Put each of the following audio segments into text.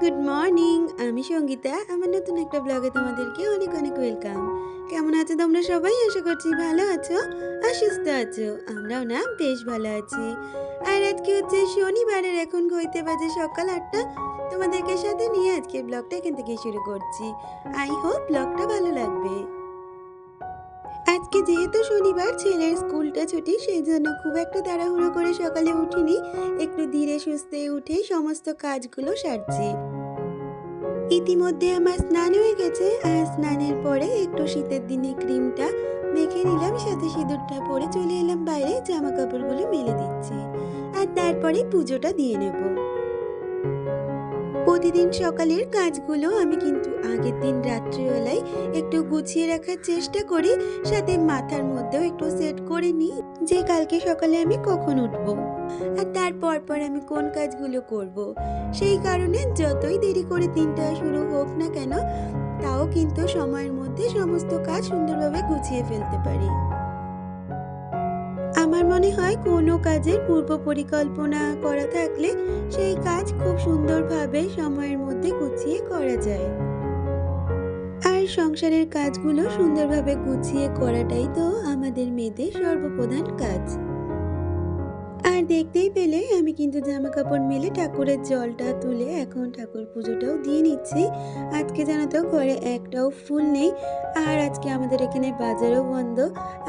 Good morning আমি সঙ্গীতা, আমার নতুন একটা ব্লগে তোমাদেরকে অনেক অনেক ওয়েলকাম কেমন আছো তোমরা সবাই? আশা করছি ভালো আছো আর সুস্থ আছো। আমরাও না বেশ ভালো আছি। আর আজকে হচ্ছে শনিবারের এখন হইতে বাজে সকাল আটটা। তোমাদেরকে সাথে নিয়ে আজকে ব্লগটা এখান থেকে শুরু করছি। আই হোপ ব্লগটা ভালো লাগবে। আজকে যেহেতু শনিবার, ছেলের স্কুলটা ছুটি সেই জন্য খুব একটা তাড়াহুড়ো করে সকালে উঠিনি। একটু ধীরে সুস্থে উঠে সমস্ত কাজগুলো সারছি। ইতিমধ্যে আমার স্নান হয়ে গেছে, আর স্নানের পরে একটু শীতের দিনে ক্রিমটা মেখে নিলাম, সাথে সিঁদুরটা পরে চলে এলাম বাইরে জামা কাপড়গুলো মেলে দিচ্ছি। আর তারপরে পুজোটা দিয়ে নেব। প্রতিদিন সকালের কাজগুলো আমি কিন্তু আগের দিন রাত্রিবেলায় একটু গুছিয়ে রাখার চেষ্টা করি, সাথে মাথার মধ্যেও একটু সেট করে নিই যে কালকে সকালে আমি কখন উঠব আর তারপর পর আমি কোন কাজগুলো করব। সেই কারণে যতই দেরি করে দিনটা শুরু হোক না কেন, তাও কিন্তু সময়ের মধ্যে সমস্ত কাজ সুন্দরভাবে গুছিয়ে ফেলতে পারি আমার মনে হয় কোনো কাজের পূর্ব পরিকল্পনা করা থাকলে সেই কাজ খুব সুন্দরভাবে সময়ের মধ্যে গুছিয়ে করা যায়। আর সংসারের কাজগুলো সুন্দরভাবে গুছিয়ে করাটাই তো আমাদের মেয়েদের সর্বপ্রধান কাজ। দেখতেই পেলে আমি কিন্তু জামা কাপড় মেলে ঠাকুরের জলটা তুলে এখন ঠাকুর পুজোটাও দিয়ে নিচ্ছি। আজকে জানো তো ঘরে একটাও ফুল নেই। আর আজকে আমাদের এখানে বাজারও বন্ধ।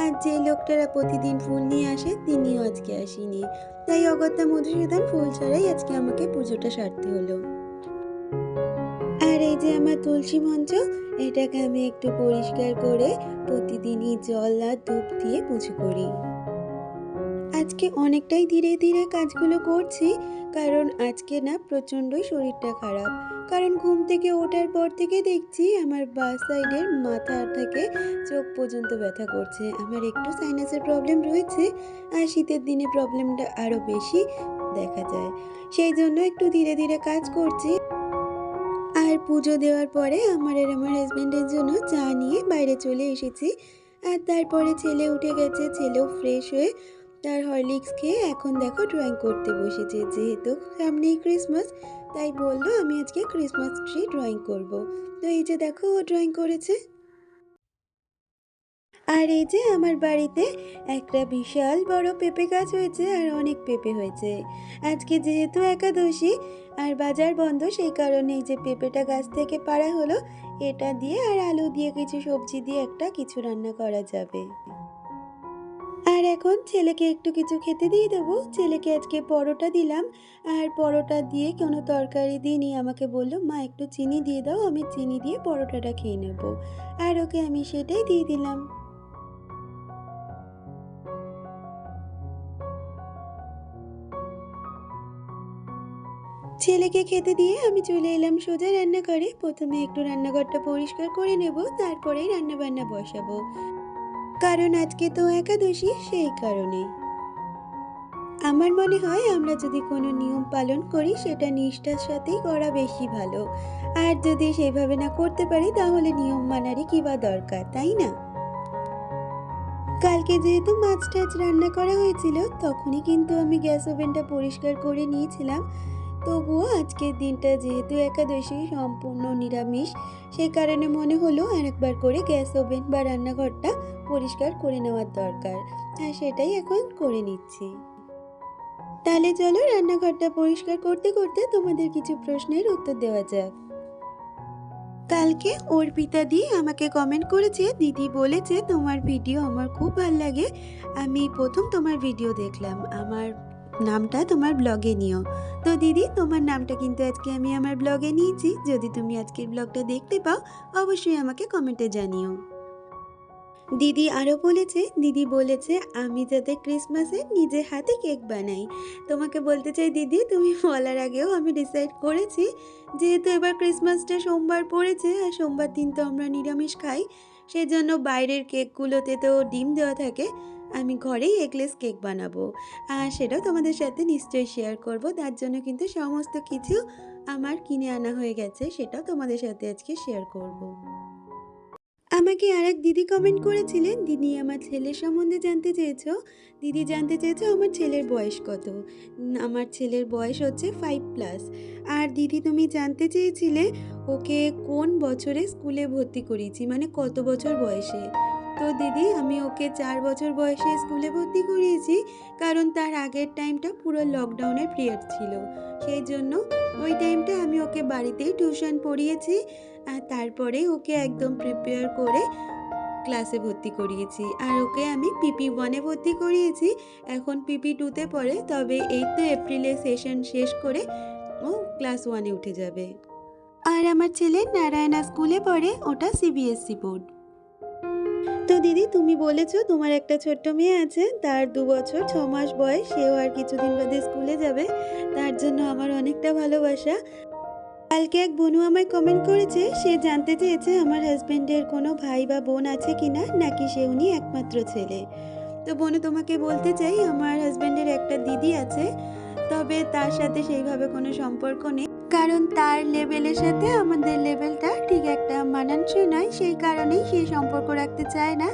আর যে লোকটারা প্রতিদিন ফুল নিয়ে আসে, তিনিও আজকে আসেনি। তাই অগত্যা মধুসূদন ফুল ছাড়াই আজকে আমাকে পুজোটা সারতে হলো। আর এই যে আমার তুলসী মঞ্চ, এটাকে আমি একটু পরিষ্কার করে প্রতিদিনই জল আর ধূপ দিয়ে পুজো করি। আজকে অনেকটাই ধীরে ধীরে কাজগুলো করছি, কারণ আজকে না প্রচণ্ডই শরীরটা খারাপ। কারণ ঘুম থেকে ওঠার পর থেকে দেখছি আমার বা সাইডের মাথা থেকে চোখ পর্যন্ত ব্যথা করছে। আমার একটু সাইনাসের প্রবলেম রয়েছে, আর শীতের দিনে প্রবলেমটা আরও বেশি দেখা যায়। সেই জন্য একটু ধীরে ধীরে কাজ করছি। আর পুজো দেওয়ার পরে আমার আর আমার হাজব্যান্ডের জন্য চা নিয়ে বাইরে চলে এসেছি। আর তারপরে ছেলে উঠে গেছে, ছেলেও ফ্রেশ হয়ে তার হরলিক্স খেয়ে এখন দেখো ড্রয়িং করতে বসেছে। যেহেতু সামনেই ক্রিসমাস তাই বলল আমি আজকে ক্রিসমাস ট্রি ড্রয়িং করব। তো এই যে দেখো ও ড্রয়িং করেছে। আর এই যে আমার বাড়িতে একটা বিশাল বড় পেঁপে গাছ হয়েছে আর অনেক পেঁপে হয়েছে। আজকে যেহেতু একাদশী আর বাজার বন্ধ, সেই কারণে এই যে পেঁপেটা গাছ থেকে পাড়া হলো, এটা দিয়ে আর আলু দিয়ে কিছু সবজি দিয়ে একটা কিছু রান্না করা যাবে। আর এখন ছেলেকে একটু কিছু খেতে দিয়ে দেবো। ছেলেকে আজকে পরোটা দিলাম। আর পরোটা দিয়ে কোনো তরকারি দিইনি। আমাকে বলল, মা, একটু চিনি দিয়ে দাও, আমি চিনি দিয়ে পরোটাটা খেয়ে নেব। আর ওকে আমি সেটাই দিয়ে দিলাম। ছেলেকে খেতে দিয়ে আমি চলে এলাম সোজা রান্নাঘরে। প্রথমে একটু রান্নাঘরটা পরিষ্কার করে নেব, তারপরেই রান্না বান্না বসাবো। কারণ আজকে তো একাদশী, সেই কারণে। আমার মনে হয় আমরা যদি কোনো নিয়ম পালন করি, সেটা নিষ্ঠার সাথেই করা বেশি ভালো। আর যদি সেভাবে না করতে পারি, তাহলে নিয়ম মানারই কি বা দরকার, তাই না? কালকে যেহেতু মাছ টাছ রান্না করা হয়েছিল, তখনই কিন্তু আমি গ্যাস ওভেনটা পরিষ্কার করে নিয়েছিলাম। তবুও আজকের দিনটা যেহেতু একাদশী, সম্পূর্ণ নিরামিষ সেই কারণে মনে হলো আরেকবার করে গ্যাস ওভেন বা রান্নাঘরটা পরিষ্কার করে নেওয়ার দরকার। আর সেটাই এখন করে নিচ্ছি। তাহলে চলো রান্নাঘরটা পরিষ্কার করতে করতে তোমাদের কিছু প্রশ্নের উত্তর দেওয়া যাক। কালকে অর্পিতা দি আমাকে কমেন্ট করেছে, দিদি বলেছে, তোমার ভিডিও আমার খুব ভালো লাগে। আমি প্রথম তোমার ভিডিও দেখলাম। আমার নামটা তোমার ব্লগে নিও। তো দিদি, তোমার নামটা কিন্তু আজকে আমি আমার ব্লগে নিয়েছি। যদি তুমি আজকের ব্লগটা দেখতে পাও, অবশ্যই আমাকে কমেন্টে জানিও। দিদি আরও বলেছে, দিদি বলেছে, আমি যাতে ক্রিসমাসে নিজে হাতে কেক বানাই। তোমাকে বলতে চাই দিদি, তুমি বলার আগেও আমি ডিসাইড করেছি, যেহেতু এবার ক্রিসমাসটা সোমবার পড়েছে, আর সোমবার দিন তো আমরা নিরামিষ খাই সেই জন্য বাইরের কেকগুলোতে তো ডিম দেওয়া থাকে। আমি ঘরেই এগলেস কেক বানাবো। আর সেটাও তোমাদের সাথে নিশ্চয়ই শেয়ার করব। তার জন্য কিন্তু সমস্ত কিছু আমার কিনে আনা হয়ে গেছে, সেটাও তোমাদের সাথে আজকে শেয়ার করব। আমাকে আর এক দিদি কমেন্ট করেছিলেন, দিদি, আমার ছেলের সম্বন্ধে জানতে চেয়েছ? দিদি, জানতে চেয়েছো আমার ছেলের বয়স কত? আমার ছেলের বয়স হচ্ছে ফাইভ প্লাস আর দিদি, তুমি জানতে চেয়েছিলে ওকে কোন বছরে স্কুলে ভর্তি করিয়েছি? মানে কত বছর বয়সে? তো দিদি, আমি ওকে চার বছর বয়সে স্কুলে ভর্তি করিয়েছি, কারণ তার আগের টাইমটা পুরো লকডাউনের পিরিয়ড ছিল। সেই জন্য ওই টাইমটা আমি ওকে বাড়িতেই টিউশন পড়িয়েছি, আর তারপরে ওকে একদম প্রিপেয়ার করে ক্লাসে ভর্তি করিয়েছি। আর ওকে আমি পিপি ওয়ানে ভর্তি করিয়েছি, এখন পিপি টুতে পড়ে, তবে এই তো এপ্রিলে সেশন শেষ করে ও ক্লাস ওয়ানে উঠে যাবে। আর আমার ছেলে নারায়ণা স্কুলে পড়ে, ওটা সিবিএসসি বোর্ড তো দিদি, তুমি বলেছ তোমার একটা ছোট্ট মেয়ে আছে, তার দু বছর, ছ মাস বয়স, সেও আর কিছুদিন বাদে স্কুলে যাবে। তার জন্য আমার অনেকটা ভালোবাসা। কালকে এক বনু আমায় কমেন্ট করেছে, সে জানতে চেয়েছে আমার হাজব্যান্ডের কোনো ভাই বা বোন আছে কিনা, নাকি সে উনি একমাত্র ছেলে। তো বনু, তোমাকে বলতে চাই, আমার হাজবেন্ডের একটা দিদি আছে, তবে তার সাথে সেইভাবে কোনো সম্পর্ক নেই। কারণ তার লেভেলের সাথে আমাদের লেভেলটা ঠিক একটা মানানসই নয়, সেই কারণেই সে সম্পর্ক রাখতে চায় না।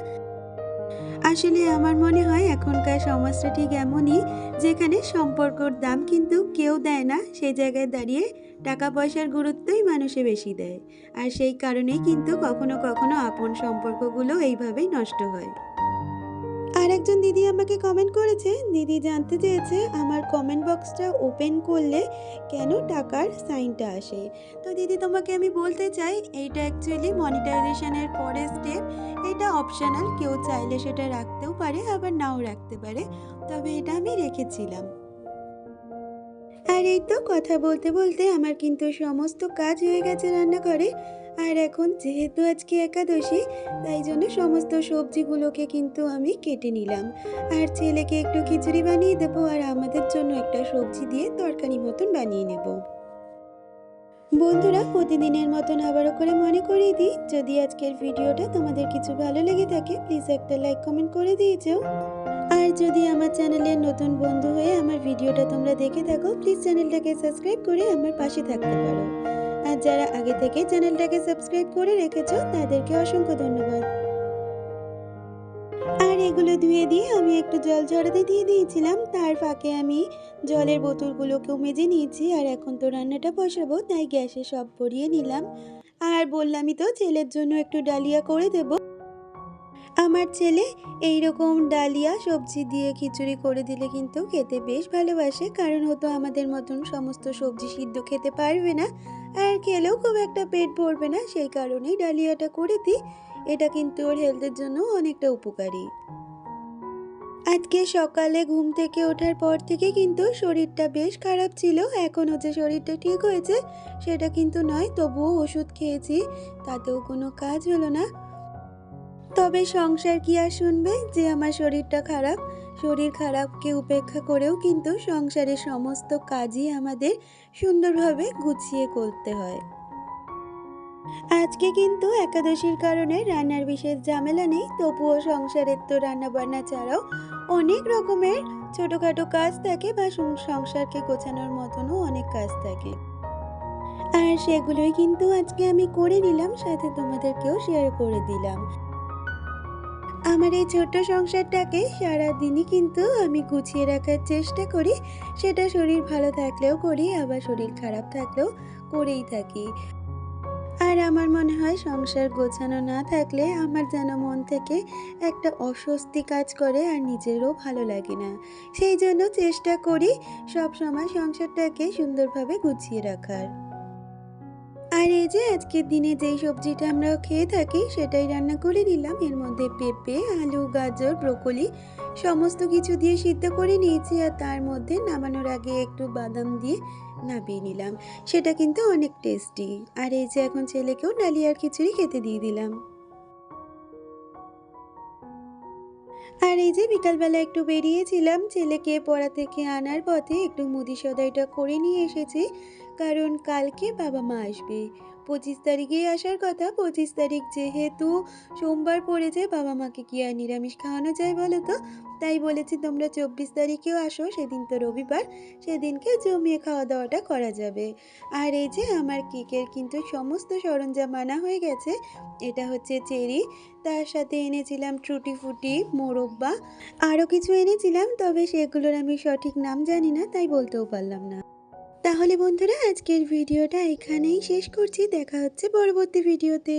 আসলে আমার মনে হয় এখনকার সমাজটা ঠিক এমনই, যেখানে সম্পর্কর দাম কিন্তু কেউ দেয় না, সেই জায়গায় দাঁড়িয়ে টাকা পয়সার গুরুত্বই মানুষে বেশি দেয়। আর সেই কারণেই কিন্তু কখনো কখনো আপন সম্পর্কগুলো এইভাবেই নষ্ট হয়। আর একজন দিদি আমাকে কমেন্ট করেছে, দিদি জানতে চেয়েছে আমার কমেন্ট বক্সটা ওপেন করলে কেন টাকার সাইনটা আসে। তো দিদি তোমাকে আমি বলতে চাই, এইটা অ্যাকচুয়ালি মনিটাইজেশনের পরের স্টেপ এটা অপশনাল কেউ চাইলে সেটা রাখতেও পারে, আবার নাও রাখতে পারে। তবে এটা আমি রেখেছিলাম। আর এই তো কথা বলতে বলতে আমার কিন্তু সমস্ত কাজ হয়ে গেছে রান্নাঘরে আর এখন যেহেতু আজকে একাদশী, তাই জন্য সমস্ত সবজিগুলোকে কিন্তু আমি কেটে নিলাম। আর ছেলেকে একটু খিচুড়ি বানিয়ে দেবো আর আমাদের জন্য একটা সবজি দিয়ে তরকারি মতন বানিয়ে নেব। বন্ধুরা, প্রতিদিনের মতন আবারও করে মনে করিয়ে দিই, যদি আজকের ভিডিওটা তোমাদের কিছু ভালো লেগে থাকে প্লিজ একটা লাইক কমেন্ট করে দিয়েছ আর যদি আমার চ্যানেলের নতুন বন্ধু হয়ে আমার ভিডিওটা তোমরা দেখে থাকো প্লিজ চ্যানেলটাকে সাবস্ক্রাইব করে আমার পাশে থাকতে পারো। আর যারা আগে থেকে চ্যানেলটাকে সাবস্ক্রাইব করে রেখেছো, তাদেরকে অসংখ্য ধন্যবাদ। আর এগুলো ধুয়ে দিয়ে আমি একটু জল ঝরাতে দিয়ে দিয়েছিলাম, তার ফাঁকে আমি জলের বোতলগুলোকেও মেজে নিয়েছি, আর এখন তো রান্নাটা বসাবো, তাই গ্যাসে সব ভরিয়ে নিলাম। আর বললামই তো ছেলের জন্য একটু ডালিয়া করে দেব আমার ছেলে এই রকম ডালিয়া সবজি দিয়ে খিচুড়ি করে দিলে কিন্তু খেতে বেশ ভালোবাসে। কারণ ও তো আমাদের মতন সমস্ত সবজি সিদ্ধ খেতে পারবে না আর খেলেও খুব একটা পেট ভরবে না। সেই কারণেই ডালিয়াটা করে দিই। এটা কিন্তু ওর হেলথের জন্য অনেকটা উপকারী। আজকে সকালে ঘুম থেকে ওঠার পর থেকে কিন্তু শরীরটা বেশ খারাপ ছিল। এখনও যে শরীরটা ঠিক হয়েছে সেটা কিন্তু নয়, তবুও ওষুধ খেয়েছি। তাতেও কোনো কাজ হলো না। তবে সংসার কি আর শুনবে যে আমার শরীরটা খারাপ? শরীর খারাপকে উপেক্ষা করেও কিন্তু সংসারের সমস্ত কাজই আমাদের সুন্দরভাবে গুছিয়ে করতে হয়। আজকে কিন্তু একাদশীর কারণে রান্নার বিশেষ ঝামেলা নেই, তবুও সংসারের তো রান্না বান্না ছাড়াও অনেক রকমের ছোটোখাটো কাজ থাকে বা সংসারকে গোছানোর মতনও অনেক কাজ থাকে। আর সেগুলোই কিন্তু আজকে আমি করে নিলাম, সাথে তোমাদেরকেও শেয়ার করে দিলাম। আমার এই ছোট্ট সংসারটাকে সারাদিনই কিন্তু আমি গুছিয়ে রাখার চেষ্টা করি। সেটা শরীর ভালো থাকলেও করি, আবার শরীর খারাপ থাকলেও করেই থাকি। আর আমার মনে হয় সংসার গোছানো না থাকলে আমার যেন মন থেকে একটা অস্বস্তি কাজ করে আর নিজেরও ভালো লাগে না। সেই জন্য চেষ্টা করি সব সময় সংসারটাকে সুন্দরভাবে গুছিয়ে রাখার। আর এই যে আজকের দিনে যেই সবজিটা আমরা খেয়ে থাকি, সেটাই রান্না করে নিলাম। এর মধ্যে পেঁপে, আলু, গাজর, ব্রোকলি সমস্ত কিছু দিয়ে সিদ্ধ করে নিয়েছি আর তার মধ্যে নামানোর আগে একটু বাদাম দিয়ে নামিয়ে নিলাম। সেটা কিন্তু অনেক টেস্টি। আর এই যে এখন ছেলেকেও ডালিয়ার খিচুড়ি খেতে দিয়ে দিলাম। আর এই যে বিকালবেলা একটু বেরিয়েছিলাম, ছেলেকে পড়া থেকে আনার পথে একটু মুদি সদাইটা করে নিয়ে এসেছি। কারণ কালকে বাবা মা আসবে। পঁচিশ তারিখেই আসার কথা, পঁচিশ তারিখ যেহেতু সোমবার পড়েছে, বাবা মাকে কি আর নিরামিষ খাওয়ানো যায় বলো তো? তাই বলেছি তোমরা চব্বিশ তারিখেও আসো, সেদিন তো রবিবার, সেদিনকে জমিয়ে খাওয়া দাওয়াটা করা যাবে। আর এই যে আমার কেকের কিন্তু সমস্ত সরঞ্জাম আনা হয়ে গেছে, এটা হচ্ছে চেরি, তার সাথে এনেছিলাম ট্রুটি ফুটি, মোরব্বা, আরও কিছু এনেছিলাম, তবে সেগুলোর আমি সঠিক নাম জানি না, তাই বলতেও পারলাম না। তাহলে বন্ধুরা আজকের ভিডিওটা এখানেই শেষ করছি। দেখা হচ্ছে পরবর্তী ভিডিওতে।